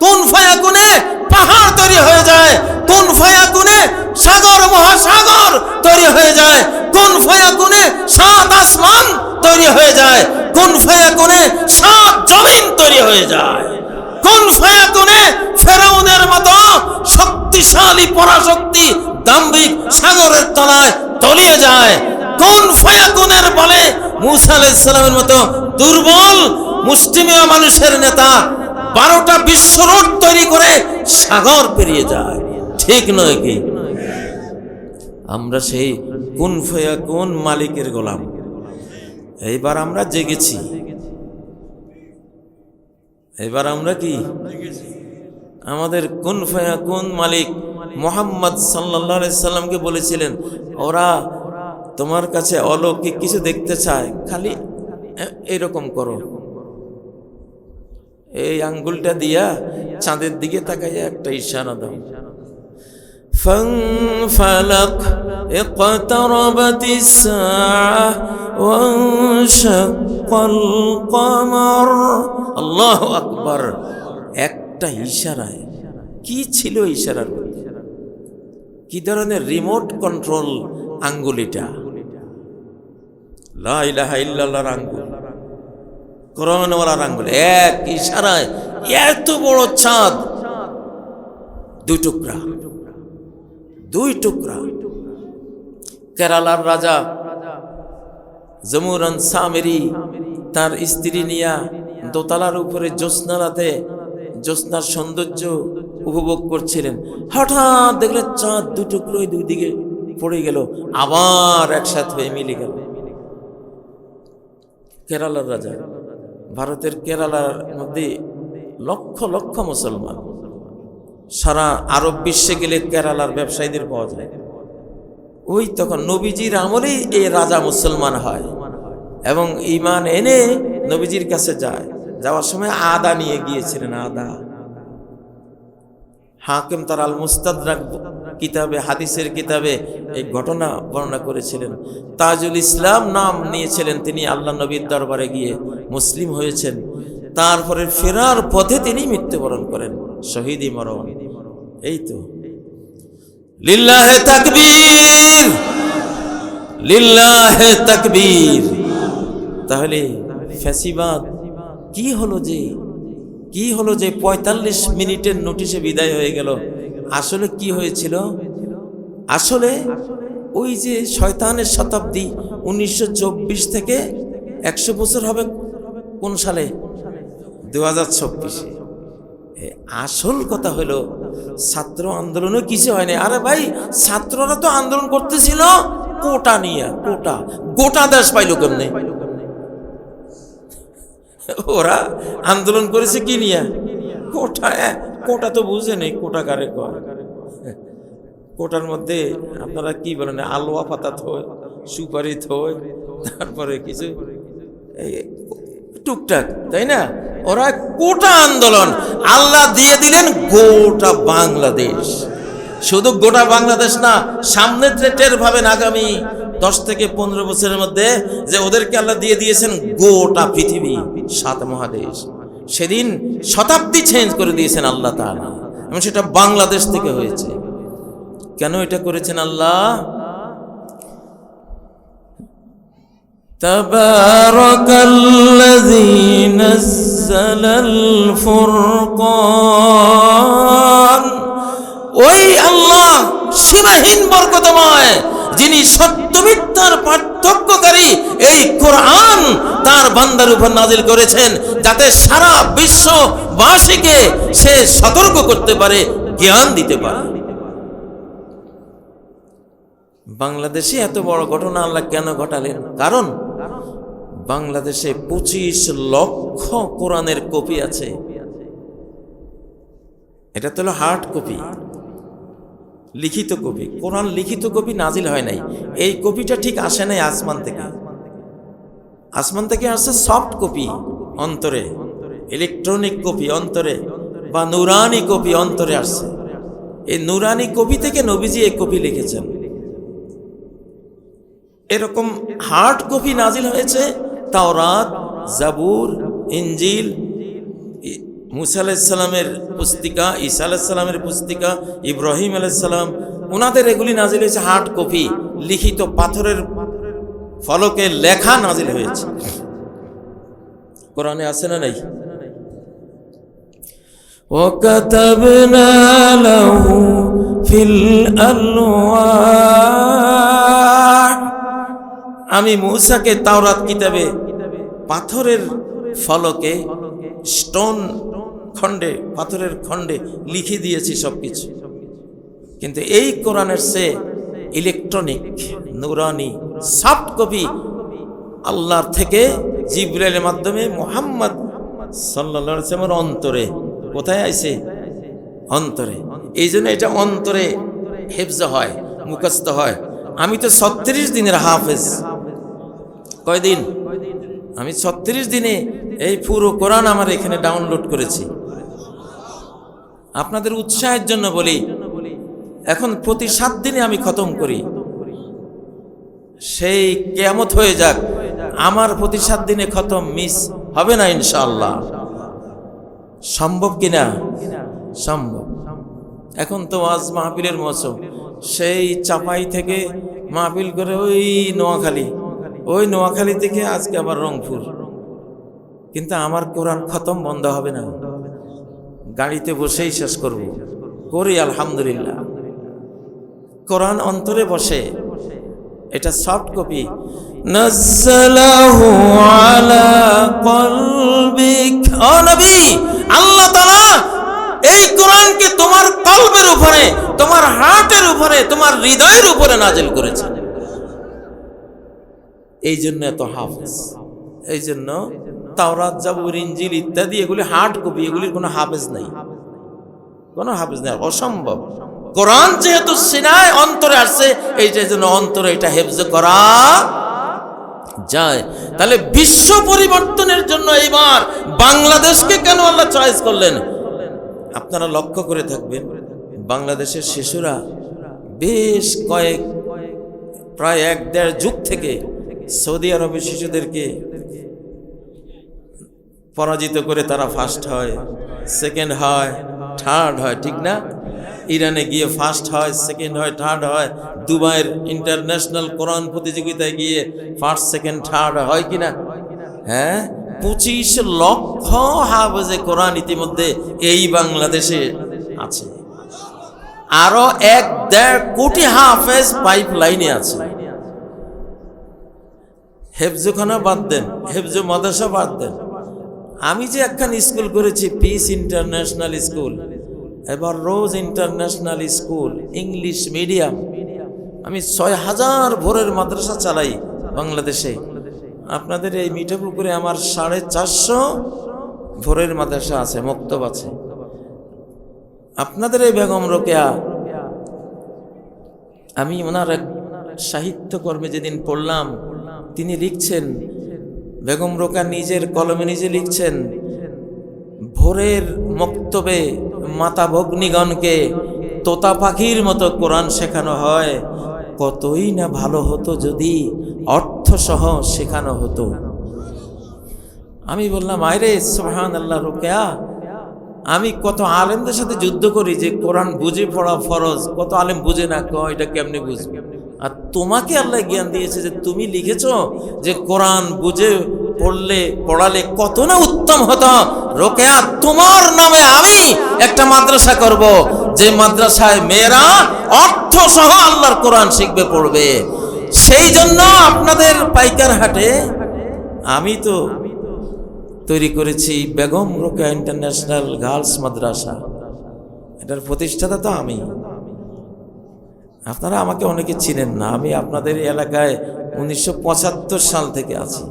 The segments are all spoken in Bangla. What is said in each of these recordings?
কোন ফায়াকুনে পাহাড় তৈরি হয়ে যায়? কোন ফায়াকুনে সাগর, মহাসাগর তৈরি হয়ে যায়? কোন ফায়াকুনে সাত আসমান তৈরি হয়ে যায়? কোন ফায়াকুনে সাত জমিন তৈরি হয়ে যায়? কোন ফায়াকুনে ফেরাউনের মতো শক্তিশালী পরাশক্তি দাম্ভিক সাগরের তলায় তলিয়ে যায়? কোন ফায়াকুনের বলে মুসা আলাইসালামের মতো দুর্বল মুসলিমীয় মানুষের নেতা বারোটা বিশ্ব রোড তৈরি করে সাগর পেরিয়ে যায়। ঠিক নয় কি? আমরা সেই কোন ফয়া, কোন মালিকের গোলাম? এইবার আমরা জেগেছি। এবার আমরা কি? আমাদের কোন ফয়া, কোন মালিক? মোহাম্মদ সাল্লাহ সাল্লামকে বলেছিলেন, ওরা তোমার কাছে অলৌকিক কিছু দেখতে চায়। খালি এরকম করো। এই আঙ্গুলটা দিয়া চাঁদের দিকে তাকাইয়া একটা ইশারা দাও فانفلق اقتربت الساعة وانشق القمر الله أكبر একটা ইশারায় কি ছিল ইশারার মধ্যে কি ধরনের রিমোট কন্ট্রোল আঙ্গুলিটা লা ইলাহা ইল্লাল্লাহর আঙ্গুল করণওয়ালার আঙ্গুল, এক ইশারায় এত বড় চাঁদ দুই টুকরা দুই টুকরা। কেরালার রাজা জমুরন সামেরি তার স্ত্রী নিয়া দোতলার উপরে জ্যোৎস্না রাতে জ্যোৎস্নার সৌন্দর্য উপভোগ করছিলেন। হঠাৎ দেখলেন চাঁদ দু টুকরোই দুই দিকে পড়ে গেল, আবার একসাথে হয়ে মিলে গেল। কেরালার রাজা ভারতের কেরালার মধ্যে লক্ষ লক্ষ মুসলমান। সারা আরব বিশ্বে গেলে কেরালার ব্যবসায়ীদের পাওয়া যায়। ওই তখন নবীজির আমলেই এই রাজা মুসলমান হয় এবং ইমান এনে নবীজির কাছে যায়। যাওয়ার সময় আদা নিয়ে গিয়েছিলেন, আদা। হাকিম তার আল মুস্তাদরাক কিতাবে, হাদিসের কিতাবে এই ঘটনা বর্ণনা করেছিলেন। তাজুল ইসলাম নাম নিয়েছিলেন তিনি আল্লাহ নবীর দরবারে গিয়ে। মুসলিম হয়েছেন। তারপরে ফেরার পথে তিনি মৃত্যুবরণ করেন। শহীদি মরণ। এই তো। লিল্লাহে তাকবীর! লিল্লাহে তাকবীর! তাহলে ফ্যাসিবাদ কি হলো যে? কি হলো যে পঁয়তাল্লিশ মিনিটের নোটিশে বিদায় হয়ে গেল? আসলে কি হয়েছিল? আসলে ওই যে শয়তানের শতাব্দী উনিশশো চব্বিশ থেকে একশো বছর হবে কোন সালে? দু হাজার চব্বিশে আসল কথা হলো, ছাত্র আন্দোলনও কিছু হয়নি। আরে ভাই, ছাত্ররা তো আন্দোলন করতেছিল। কোটা নিয়ে, কোটা। গোটা দেশ পাইল কেমনে? ওরা আন্দোলন করেছে কি নিয়ে? কোটা কোটা তো বুঝে নেই, কোটা কারে কয়? কোটার মধ্যে আপনারা কি বলেন, আলোয়া পাতা থয় সুপারি থয় তারপরে কিছু টুকটাক, তাই না? ওরা কোটা আন্দোলন, আল্লাহ দিয়ে দিলেন গোটা বাংলাদেশ। শুধু গোটা বাংলাদেশ না, সামনে টের ভাবেন আগামী দশ থেকে পনেরো বছরের মধ্যে যে ওদেরকে আল্লাহ দিয়ে দিয়েছেন গোটা পৃথিবী, সাত মহাদেশ। সেদিন শতাব্দী চেঞ্জ করে দিয়েছেন আল্লাহ তাআলা। এবং সেটা বাংলাদেশ থেকে হয়েছে। কেন এটা করেছেন আল্লাহ? تبارك الذي نزل الفرقان ওই আল্লাহ সীমাহীন বরকতময় যিনি সত্য মিথ্যার পার্থক্যকারী এই কোরআন তার বান্দার উপর নাজিল করেছেন যাতে সারা বিশ্ববাসীকে সে সতর্ক করতে পারে জ্ঞান দিতে পারে বাংলাদেশে এত বড় ঘটনা আল্লাহ কেন ঘটালেন কারণ বাংলাদেশে পঁচিশ লক্ষ কোরআনের কপি আছে। এটা তো হলো হার্ড কপি লিখিত কপি। কোরআন লিখিত কপি নাজিল হয় নাই। এই কপিটা ঠিক আসে নাই আসমান থেকে। আসমান থেকে আসছে সফট কপি অন্তরে। ইলেকট্রনিক কপি অন্তরে। বা নুরানি কপি অন্তরে আসছে। এই নুরানি কপি থেকে নবীজি এই কপি লিখেছেন। এরকম হার্ড কপি নাজিল হয়েছে তাওরাত জাবুর ইঞ্জিল ই- মুসা আলাইসাল্লামের পুস্তিকা ঈসা আলাইসাল্লামের পুস্তিকা ইব্রাহিম আলাইসাল্লাম ওনাদের এগুলি নাজিল হয়েছে হার্ড কপি লিখিত পাথরের ফলকে লেখা নাজিল হয়েছে কোরআনে আছে না নাই وكتبنا له في الألواح আমি মূসাকে তাওরাত কিতাবে পাথরের ফলকে স্টোন খণ্ডে, পাথরের খণ্ডে লিখে দিয়েছি সব কিছু কিন্তু এই কোরআনের সে ইলেকট্রনিক নুরানি সফট কপি আল্লাহর থেকে জিব্রাইলের মাধ্যমে মোহাম্মদ সাল্লা সাল্লামের অন্তরে কোথায় আইছে? অন্তরে। এই জন্য এটা অন্তরে হেফজ হয়, মুখস্থ হয়। আমি তো ছত্রিশ দিনের হাফেজ। কয়দিন? আমি ছত্রিশ দিনে এই পুরো কোরআন আমার এখানে ডাউনলোড করেছি। আপনাদের উৎসাহের জন্য বলি, এখন প্রতি সাত দিনে আমি খতম করি। সেই কেয়ামত হয়ে যাক, আমার প্রতি সাত দিনে খতম মিস হবে না ইনশাল্লাহ সম্ভব কিনা সম্ভব। এখন তো আজ মাহফিলের মৌসুম, সেই চাপাই থেকে মাহফিল করে ওই নোয়াখালী ওই নোয়াখালী থেকে আজকে আবার রংপুর। কিন্তু আমার কোরআন খতম বন্ধ হবে না। গাড়িতে বসেই শেষ করব। করি আলহামদুলিল্লাহ। কোরআন অন্তরে বসে। এটা সফট কপি। আল্লাহ এই কোরআনকে তোমার কলবের উপরে, তোমার হার্টের উপরে, তোমার হৃদয়ের উপরে নাজিল করেছে এই জন্য এত হাফেজ। এই জন্য তাওরাত, জাবুর ইঞ্জিল ইত্যাদি, এগুলি হার্ড কপি এগুলির কোনো হাফেজ নাই। কোনো হাফেজ নাই, অসম্ভব। কোরআন যেহেতু সিনায় অন্তরে আসছে এইটার জন্য অন্তরে এটা হেফজ করা যায়। তাহলে বিশ্ব পরিবর্তনের জন্য এইবার বাংলাদেশকে কেন আল্লাহ চয়েস করলেন? আপনারা লক্ষ্য করে থাকবেন, বাংলাদেশের শিশুরা বেশ কয়েক, প্রায় এক দেড় যুগ থেকে সৌদি আরবের শিশুদেরকে পরাজিত করে তারা ফার্স্ট হয় সেকেন্ড হয় থার্ড হয়, ঠিক না? ইরানে গিয়ে ফার্স্ট হয় সেকেন্ড হয় থার্ড হয়, দুবাইয়ের ইন্টারন্যাশনাল কোরআন প্রতিযোগিতায় গিয়ে ফার্স্ট সেকেন্ড থার্ড হয় কি না? হ্যাঁ? পঁচিশ লক্ষ হাফেজে কোরআন ইতিমধ্যে এই বাংলাদেশে আছে। আরও এক দেড় কোটি হাফেজ পাইপ লাইনে আছে। হেফজুখানা বাদ দেন, হেফজু মাদ্রাসা বাদ দেন। আমি যে একখান স্কুল করেছি পিস ইন্টারন্যাশনাল স্কুল এবার rose international school English medium আমি ছয় হাজার ভোরের মাদ্রাসা চালাই বাংলাদেশে। আপনাদের এই মিঠাপুকুরে আমার সাড়ে চারশো ভোরের মাদ্রাসা আছে, মক্তব আছে। আপনাদের এই বেগম রোকেয়া, আমি ওনার এক সাহিত্যকর্মে যেদিন পড়লাম তিনি লিখছেন, বেগম রোকা নিজের কলমে নিজে লিখছেন, ভোরের মক্তবে মাতা ভগ্নিগণকে তোতা পাখির মতো কোরআন শেখানো হয়। কতই না ভালো হতো যদি অর্থসহ শেখানো হতো। আমি বললাম আয়রে সোহান আল্লাহ রোকেয়া, আমি কত আলেমদের সাথে যুদ্ধ করি যে কোরআন বুঝে পড়া ফরজ, কত আলেম বুঝে না ক এটা কেমনে বুঝবে? আর তোমাকে আল্লাহ জ্ঞান দিয়েছে যে তুমি লিখেছ যে কোরআন বুঝে, পড়লে, পড়ালে কত না উত্তম হতো। রোকেয়া, তোমার নামে আমি একটা মাদ্রাসা করব। যে মাদ্রাসায় মেয়েরা অর্থ সহ আল্লাহর কোরআন শিখবে, পড়বে। সেই জন্য আপনাদের পাইকার হাটে আমি তো তৈরি করেছি বেগম রোকেয়া ইন্টারন্যাশনাল গার্লস মাদ্রাসা। এটার প্রতিষ্ঠাতা তো আমি। আপনারা আমাকে অনেকে চিনেন না। আমি আপনাদের এই এলাকায় উনিশশো পঁচাত্তর সাল থেকে আছি।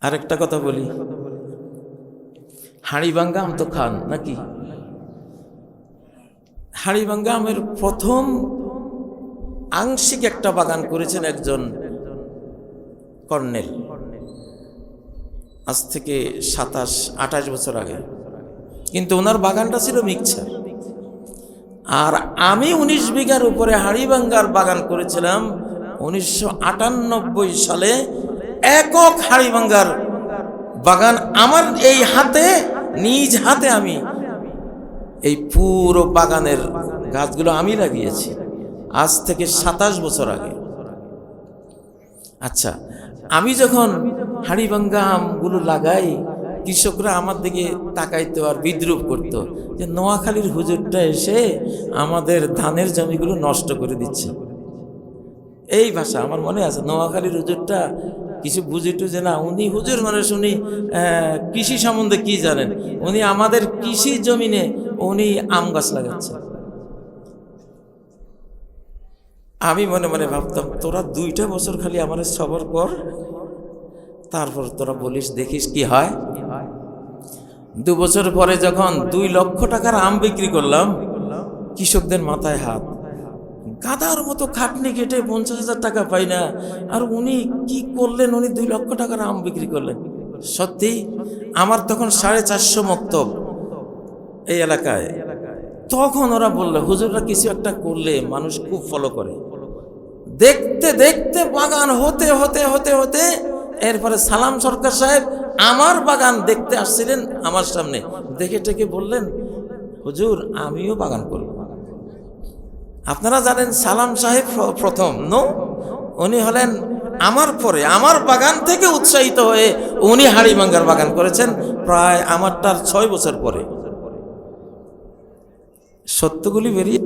আরেকটা কথা বলি। হাড়িভাঙ্গা আম তো খান নাকি? হাড়িভাঙ্গা আমের প্রথম আংশিক একটা বাগান করেছেন একজন কর্নেল। আজ থেকে সাতাশ, আঠাশ বছর আগে। কিন্তু ওনার বাগানটা ছিল মিক্সার আর আমি উনিশ বিঘার উপরে হাড়িভাঙ্গার বাগান করেছিলাম উনিশশো আটানব্বই সালে একক হাড়িভাঙ্গার বাগান আমার এই হাতে, নিজ হাতে আমি এই পুরো বাগানের গাছগুলো আমি লাগিয়েছি। আজ থেকে সাতাশ বছর আগে। আচ্ছা আমি যখন হাড়িভাঙ্গা আমগুলো লাগাই কৃষকরা আমার দিকে তাকাইতো আর বিদ্রুপ করত যে নোয়াখালীর হুজুরটা এসে আমাদের ধানের জমিগুলো নষ্ট করে দিচ্ছে। এই ভাষা আমার মনে আছে, নোয়াখালীর হুজুরটা কিছু বুঝে টুঝে না, উনি হুজুর মানুষ, উনি কৃষি সম্বন্ধে কি জানেন? উনি আমাদের কৃষি জমিনে উনি আম গাছ লাগাচ্ছে। আমি মনে মনে ভাবতাম, তোরা দুইটা বছর খালি আমার সবর কর, তারপর তোরা বলিস, দেখিস কি হয়। দু বছর পরে যখন দুই লক্ষ টাকার আম বিক্রি করলাম, কৃষকদের মাথায় হাত। গাদার মতো খাটনি কেটে পঞ্চাশ হাজার টাকা পাই না। আর উনি কি করলেন? উনি দুই লক্ষ টাকার আম বিক্রি করলেন। সত্যি, আমার তখন সাড়ে চারশো মক্তব এই এলাকায়। তখন ওরা বলল, হুজুররা কিছু একটা করলে মানুষ খুব ফলো করে। দেখতে দেখতে বাগান হতে হতে হতে হতে এরপরে সালাম সরকার সাহেব আমার বাগান দেখতে আসছিলেন আমার সামনে। দেখে টেকে বললেন, হুজুর, আমিও বাগান করব। আপনারা জানেন সালাম সাহেব প্রথম, নো? উনি হলেন আমার পরে, আমার বাগান থেকে উৎসাহিত হয়ে উনি হাড়িমাঙ্গার বাগান করেছেন প্রায় আমারটার ছয় বছর পরে। সত্যগুলি বেরিয়ে